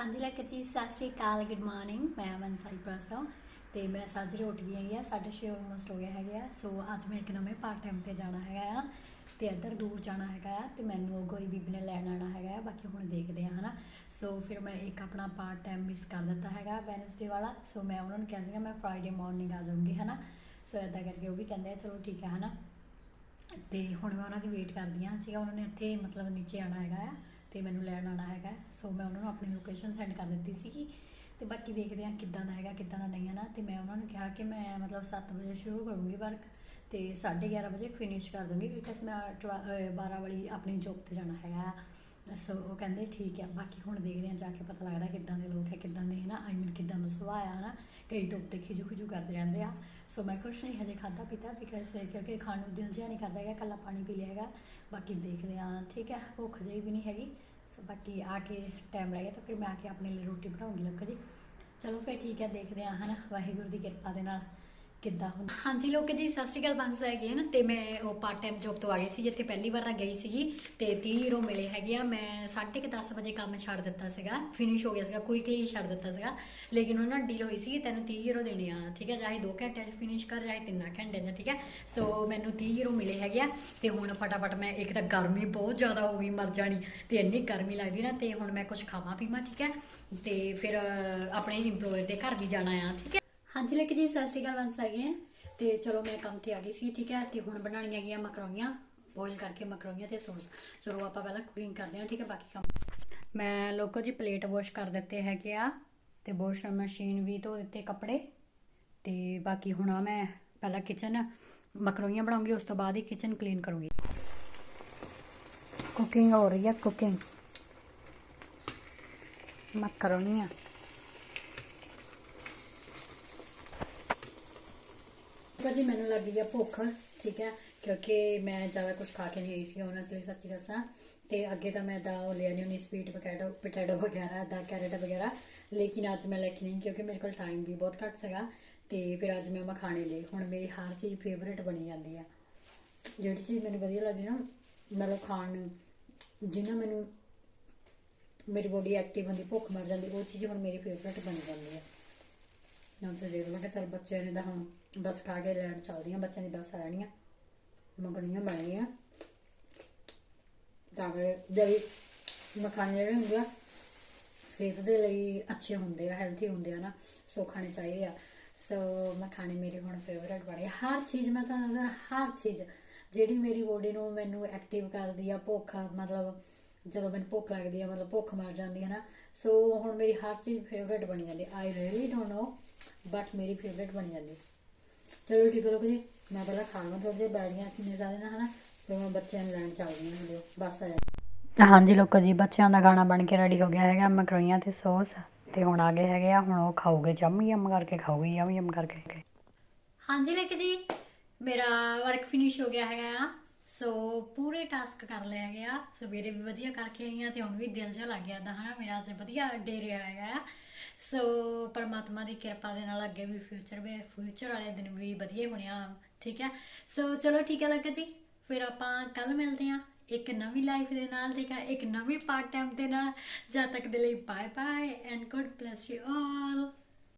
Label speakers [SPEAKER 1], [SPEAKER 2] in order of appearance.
[SPEAKER 1] ਹਾਂਜੀ ਲੱਕ ਜੀ, ਸਤਿ ਸ਼੍ਰੀ ਅਕਾਲ ਗੁੱਡ ਮਾਰਨਿੰਗ ਮੈਂ ਅਮਨ ਸਾਈਪ੍ਰਸ ਤੋਂ ਤੇ ਮੈਂ ਸਾਜਰੇ ਉੱਠ ਗਈ ਹੈਗੀ ਆ। 6:30 ਆਲਮੋਸਟ ਹੋ ਗਿਆ ਹੈਗਾ ਆ। ਸੋ ਅੱਜ ਮੈਂ ਇੱਕ ਨਵੇਂ ਪਾਰਟ ਟਾਈਮ ਤੇ ਜਾਣਾ ਹੈਗਾ ਆ ਤੇ ਇੱਧਰ ਦੂਰ ਜਾਣਾ ਹੈਗਾ ਆ ਤੇ ਮੈਨੂੰ ਉਹ ਗੋਰੀ ਬੀਬੀ ਨੇ ਲੈਣ ਆਣਾ ਹੈਗਾ ਆ। ਬਾਕੀ ਹੁਣ ਦੇਖਦੇ ਆ, ਹਨਾ? ਸੋ ਫਿਰ ਮੈਂ ਇੱਕ ਆਪਣਾ ਪਾਰਟ ਟਾਈਮ ਮਿਸ ਕਰ ਦਿੱਤਾ ਹੈਗਾ ਵੈਨਸਡੇ ਵਾਲਾ। ਸੋ ਮੈਂ ਉਹਨਾਂ ਨੂੰ ਕਿਹਾ ਸੀਗਾ, ਮੈਂ ਫਰਾਈਡੇ ਮਾਰਨਿੰਗ ਆ ਜਾਊਂਗੀ, ਹਨਾ? ਸੋ ਇਦਾਂ ਕਰਕੇ ਉਹ ਵੀ ਕਹਿੰਦੇ ਆ, ਚਲੋ ਠੀਕ ਹੈ ਹਨਾ? ਤੇ ਹੁਣ ਮੈਂ ਉਹਨਾਂ ਦੀ ਵੇਟ ਕਰਦੀ ਹਾਂ ਠੀਕ ਹੈ ਉਹਨਾਂ ਨੇ ਇੱਥੇ ਮਤਲਬ ਨੀਚੇ ਆਣਾ ਹੈਗਾ ਆ। ਤੇ ਮੈਨੂੰ ਲੈਣ ਆਉਣਾ ਹੈਗਾ। ਸੋ ਮੈਂ ਉਹਨਾਂ ਨੂੰ ਆਪਣੀ ਲੋਕੇਸ਼ਨ ਸੈਂਡ ਕਰ ਦਿੱਤੀ ਸੀਗੀ ਤੇ ਬਾਕੀ ਦੇਖਦੇ ਹਾਂ ਕਿੱਦਾਂ ਦਾ ਹੈਗਾ, ਕਿੱਦਾਂ ਦਾ ਨਹੀਂ ਹੈ ਨਾ। ਤੇ ਮੈਂ ਉਹਨਾਂ ਨੂੰ ਕਿਹਾ ਕਿ ਮੈਂ ਮਤਲਬ 7 ਵਜੇ ਸ਼ੁਰੂ ਕਰੂੰਗੀ ਵਰਕ ਤੇ 11:30 ਵਜੇ ਫਿਨਿਸ਼ ਕਰ ਦੂੰਗੀ ਬਿਕਾਜ਼ ਮੈਂ 12 ਵਾਲੀ ਆਪਣੀ ਜੌਬ ਤੇ ਜਾਣਾ ਹੈਗਾ। ਸੋ ਉਹ ਕਹਿੰਦੇ ਠੀਕ ਹੈ ਬਾਕੀ ਹੁਣ ਦੇਖਦੇ ਹਾਂ, ਜਾ ਕੇ ਪਤਾ ਲੱਗਦਾ ਕਿੱਦਾਂ ਦੇ ਲੋਕ ਹੈ ਕਿੱਦਾਂ ਦੇ ਹੈ ਨਾ ਆਈ ਮੀਨ ਕਿੱਦਾਂ ਦਾ ਸੁਭਾਅ ਆ ਨਾ ਕਈ ਲੋਕ ਤੇ ਖਿਜੂ ਖਿਜੂ ਕਰਦੇ ਰਹਿੰਦੇ ਆ। ਸੋ ਮੈਂ ਕੁਛ ਨਹੀਂ ਹਜੇ ਖਾਦਾ ਪੀਤਾ ਬਿਕਾਜ਼ ਕਿਉਂਕਿ ਖਾਣ ਨੂੰ ਦਿਲ ਜਿਹਾ ਨਹੀਂ ਕਰਦਾ ਹੈਗਾ ਕੱਲਾ ਪਾਣੀ ਪੀ ਲਿਆ ਹੈਗਾ। ਬਾਕੀ ਦੇਖਦੇ ਹਾਂ, ਠੀਕ ਹੈ ਭੁੱਖ ਜਿਹੀ ਵੀ ਨਹੀਂ ਹੈਗੀ। ਸੋ ਬਾਕੀ ਆ ਕੇ ਟਾਈਮ ਰਹਿ ਗਿਆ ਤਾਂ ਫਿਰ ਮੈਂ ਆ ਕੇ ਆਪਣੇ ਲਈ ਰੋਟੀ ਬਣਾਉਂਗੀ ਲੱਕਾ ਜੀ। ਚਲੋ ਫਿਰ ਠੀਕ ਹੈ ਦੇਖਦੇ ਹਾਂ ਹਨਾ, ਵਾਹਿਗੁਰੂ ਦੀ ਕਿਰਪਾ ਦੇ ਨਾਲ। ਕਿੱਦਾਂ ਹੁੰਦਾ? ਹਾਂਜੀ, ਲੋਕ ਜੀ, ਸਤਿ ਸ਼੍ਰੀ ਅਕਾਲ ਬੰਸ ਹੈਗੇ ਨਾ, ਤੇ ਮੈਂ ਉਹ ਪਾਰਟ ਟਾਈਮ ਜੋਬ ਤੋਂ ਆ ਗਈ ਸੀ, ਜਿੱਥੇ ਪਹਿਲੀ ਵਾਰ ਗਈ ਸੀਗੀ, ਤੇ 30 ਯੂਰੋ ਮਿਲੇ ਹੈਗੇ ਆ। ਮੈਂ 10:30 ਵਜੇ ਕੰਮ ਛੱਡ ਦਿੱਤਾ ਸੀਗਾ ਫਿਨਿਸ਼ ਹੋ ਗਿਆ ਸੀਗਾ ਕੁਇਕਲੀ ਛੱਡ ਦਿੱਤਾ ਸੀਗਾ। ਲੇਕਿਨ ਉਹਨਾਂ ਨਾਲ ਡੀਲ ਹੋਈ ਸੀ ਤੈਨੂੰ 30 ਯੂਰੋ ਦੇਣੇ ਆ, ਠੀਕ ਹੈ ਚਾਹੇ 2 ਘੰਟਿਆਂ 'ਚ ਫਿਨਿਸ਼ ਕਰ, ਚਾਹੇ 3 ਘੰਟੇ 'ਚ, ਠੀਕ ਹੈ ਸੋ ਮੈਨੂੰ 30 ਯੂਰੋ ਮਿਲੇ ਹੈਗੇ ਆ, ਤੇ ਹੁਣ ਫਟਾਫਟ ਮੈਂ, ਇੱਕ ਤਾਂ ਗਰਮੀ ਬਹੁਤ ਜ਼ਿਆਦਾ ਹੋ ਗਈ, ਮਰ ਜਾਣੀ, ਤੇ ਇੰਨੀ ਗਰਮੀ ਲੱਗਦੀ ਨਾ, ਤੇ ਹੁਣ ਮੈਂ ਕੁਝ ਖਾਵਾਂ ਪੀਵਾਂ ਠੀਕ ਹੈ ਤੇ ਫਿਰ ਆਪਣੇ EMPLOYER ਦੇ ਘਰ ਵੀ ਜਾਣਾ ਆ, ਠੀਕ ਹੈ ਹਾਂਜੀ ਲੱਕ ਜੀ, ਸਤਿ ਸ਼੍ਰੀ ਅਕਾਲ ਵੰਸ ਹੈਗੇ ਆ ਤੇ ਚਲੋ ਮੈਂ ਕੰਮ ਤੇ ਆ ਗਈ ਸੀ, ਠੀਕ ਹੈ? ਤੇ ਹੁਣ ਬਣਾਉਣੀਆਂ ਗਈਆਂ ਮਕਰੋਨੀਆਂ ਬੋਇਲ ਕਰਕੇ ਮਕਰੋਨੀਆਂ ਤੇ ਸੌਸ ਚਲੋ ਆਪਾਂ ਪਹਿਲਾਂ ਕੁਕਿੰਗ ਕਰਦੇ ਹਾਂ, ਠੀਕ ਹੈ? ਬਾਕੀ ਕੰਮ। ਮੈਂ ਲੋਕੋ ਜੀ ਪਲੇਟ ਵਾਸ਼ ਕਰ ਦਿੱਤੇ ਹੈਗੇ ਆ, ਤੇ ਵਾਸ਼ ਮਸ਼ੀਨ ਵੀ ਧੋ ਦਿੱਤੇ ਕੱਪੜੇ। ਤੇ ਬਾਕੀ ਹੁਣ ਆ ਮੈਂ ਪਹਿਲਾਂ ਕਿਚਨ ਮਕਰੋਨੀਆਂ ਬਣਾਉਂਗੀ, ਉਸ ਤੋਂ ਬਾਅਦ ਹੀ ਕਿਚਨ ਕਲੀਨ ਕਰੂੰਗੀ। ਕੁਕਿੰਗ ਹੋ ਰਹੀ ਹੈ ਕੁਕਿੰਗ ਮਕਰੋਨੀਆਂ। ਪਰ ਜੀ ਮੈਨੂੰ ਲੱਗ ਗਈ ਆ ਭੁੱਖ, ਠੀਕ ਹੈ? ਕਿਉਂਕਿ ਮੈਂ ਜ਼ਿਆਦਾ ਕੁਝ ਖਾ ਕੇ ਨਹੀਂ ਆਈ ਸੀ ਉਹਨਾਂ ਲਈ ਸੱਚੀ ਦੱਸਾਂ। ਤੇ ਅੱਗੇ ਤਾਂ ਮੈਂ ਦਾ ਉਹ ਲਿਆ ਨਹੀਂ ਹੋਣੀ ਸਵੀਟ ਪੋਟੈਟੋ ਪੋਟੈਟੋ ਵਗੈਰਾ ਦਾ ਕੈਰਟ ਵਗੈਰਾ। ਲੇਕਿਨ ਅੱਜ ਮੈਂ ਲੈ ਕੇ ਨਹੀਂ, ਕਿਉਂਕਿ ਮੇਰੇ ਕੋਲ ਟਾਈਮ ਵੀ ਬਹੁਤ ਘੱਟ ਸੀਗਾ। ਤੇ ਫਿਰ ਅੱਜ ਮੈਂ ਮਖਾਣੇ ਲਈ, ਹੁਣ ਮੇਰੀ ਹਰ ਚੀਜ਼ ਫੇਵਰੇਟ ਬਣੀ ਜਾਂਦੀ ਆ। ਜਿਹੜੀ ਚੀਜ਼ ਮੈਨੂੰ ਵਧੀਆ ਲੱਗਦੀ ਨਾ, ਮਤਲਬ ਖਾਣ ਨੂੰ, ਜਿਹਨਾਂ ਮੈਨੂੰ, ਮੇਰੀ ਬੋਡੀ ਐਕਟਿਵ ਹੁੰਦੀ, ਭੁੱਖ ਮਰ ਜਾਂਦੀ, ਉਹ ਚੀਜ਼ ਹੁਣ ਮੇਰੀ ਫੇਵਰੇਟ ਬਣ ਜਾਂਦੀ ਆ। ਨਾ ਤੇ ਦੇਖ ਮੈਂ ਕਿਹਾ ਚੱਲ ਬੱਚਿਆਂ ਨੇ ਤਾਂ ਹੁਣ ਬੱਸ ਖਾ ਕੇ ਲੈਣ ਚੱਲਦੀਆਂ, ਬੱਚਿਆਂ ਦੀ ਬੱਸ ਆ ਜਾਣੀਆਂ ਮੰਗਣੀਆਂ ਬਣਨੀਆਂ ਤਾਂ ਕਿ ਜਿਹੜੀ ਮਖਾਣੇ ਜਿਹੜੇ ਹੁੰਦੇ ਆ, ਸਿਹਤ ਦੇ ਲਈ ਅੱਛੇ ਹੁੰਦੇ ਆ ਹੈਲਥੀ ਹੁੰਦੇ ਆ ਨਾ, ਸੋ ਖਾਣੇ ਚਾਹੀਦੇ ਆ। ਸੋ ਮਖਾਣੇ ਮੇਰੇ ਹੁਣ ਫੇਵਰਟ ਬਣੇ। ਹਰ ਚੀਜ਼ ਮੈਂ ਤਾਂ ਨਜ਼ਰ ਹਰ ਚੀਜ਼। ਜਿਹੜੀ ਮੇਰੀ ਬੋਡੀ ਨੂੰ ਮੈਨੂੰ ਐਕਟਿਵ ਕਰਦੀ ਆ, ਭੁੱਖ, ਮਤਲਬ ਜਦੋਂ ਮੈਨੂੰ ਭੁੱਖ ਲੱਗਦੀ ਆ, ਮਤਲਬ ਭੁੱਖ ਮਰ ਜਾਂਦੀ ਹੈ ਨਾ, ਸੋ ਹੁਣ ਮੇਰੀ ਹਰ ਚੀਜ਼ ਫੇਵਰਟ ਬਣੀ ਜਾਂਦੀ I really don't know but ਮੇਰੀ ਫੇਵਰਟ ਬਣੀ ਜਾਂਦੀ। ਚਲੋ ਠੀਕ ਹੈ ਲੋਕ ਜੀ। ਮੈਂ ਪਹਿਲਾਂ ਖਾਣਾ ਥੋੜੇ ਜਿਹਾ ਬੈਠੀਆਂ ਕਿੰਨੇ ਜ਼ਿਆਦਾ ਨਾ ਹਨਾ? ਫਿਰ ਮੈਂ ਬੱਚਿਆਂ ਨੂੰ ਲੈਣ ਚੱਲਦੀ ਹਾਂ ਹਲੇ ਬਸ ਆ ਜਾਣਾ। ਹਾਂਜੀ ਲੋਕੋ ਜੀ ਬੱਚਿਆਂ ਦਾ ਗਾਣਾ ਬਣ ਕੇ ਰੈਡੀ ਹੋ ਗਿਆ ਹੈਗਾ ਮਕਰੋਈਆਂ ਤੇ ਸੌਸ ਤੇ ਹੁਣ ਆ ਗਏ ਹੈਗੇ ਆ ਹੁਣ ਉਹ ਖਾਓਗੇ ਜੰਮ ਯਮ ਕਰਕੇ ਖਾਓਗੇ ਯਮ ਯਮ ਕਰਕੇ। ਹਾਂਜੀ ਲੋਕ ਜੀ। ਮੇਰਾ ਵਰਕ ਫਿਨਿਸ਼ ਹੋ ਗਿਆ ਹੈਗਾ ਆ। ਸੋ ਪੂਰੇ ਟਾਸਕ ਕਰ ਲਿਆ ਗਿਆ। ਸਵੇਰੇ ਵੀ ਵਧੀਆ ਕਰਕੇ ਆਈ ਆ ਤੇ ਹੁਣ ਵੀ ਦਿਲ ਜਿਹਾ ਲੱਗ ਗਿਆ ਦਾ ਹਨਾ? ਮੇਰਾ ਅੱਜ ਵਧੀਆ ਡੇ ਰਿਹਾ ਹੈਗਾ ਆ। ਸੋ ਪਰਮਾਤਮਾ ਦੀ ਕਿਰਪਾ ਦੇ ਨਾਲ ਅੱਗੇ ਵੀ ਫਿਊਚਰ ਵੀ ਫਿਊਚਰ ਵਾਲੇ ਦਿਨ ਵੀ ਵਧੀਆ ਹੀ ਹੋਣਿਆ। ਠੀਕ ਹੈ ਸੋ ਚਲੋ ਠੀਕ ਹੈ ਲੱਗਾ ਜੀ। ਫਿਰ ਆਪਾਂ ਕੱਲ ਮਿਲਦੇ ਹਾਂ ਇੱਕ ਨਵੀਂ ਲਾਈਫ ਦੇ ਨਾਲ, ਠੀਕ ਹੈ ਇੱਕ ਨਵੀਂ ਪਾਰਟ ਟਾਈਮ ਦੇ ਨਾਲ। ਜਦ ਤੱਕ ਦੇ ਲਈ bye bye and good bless you all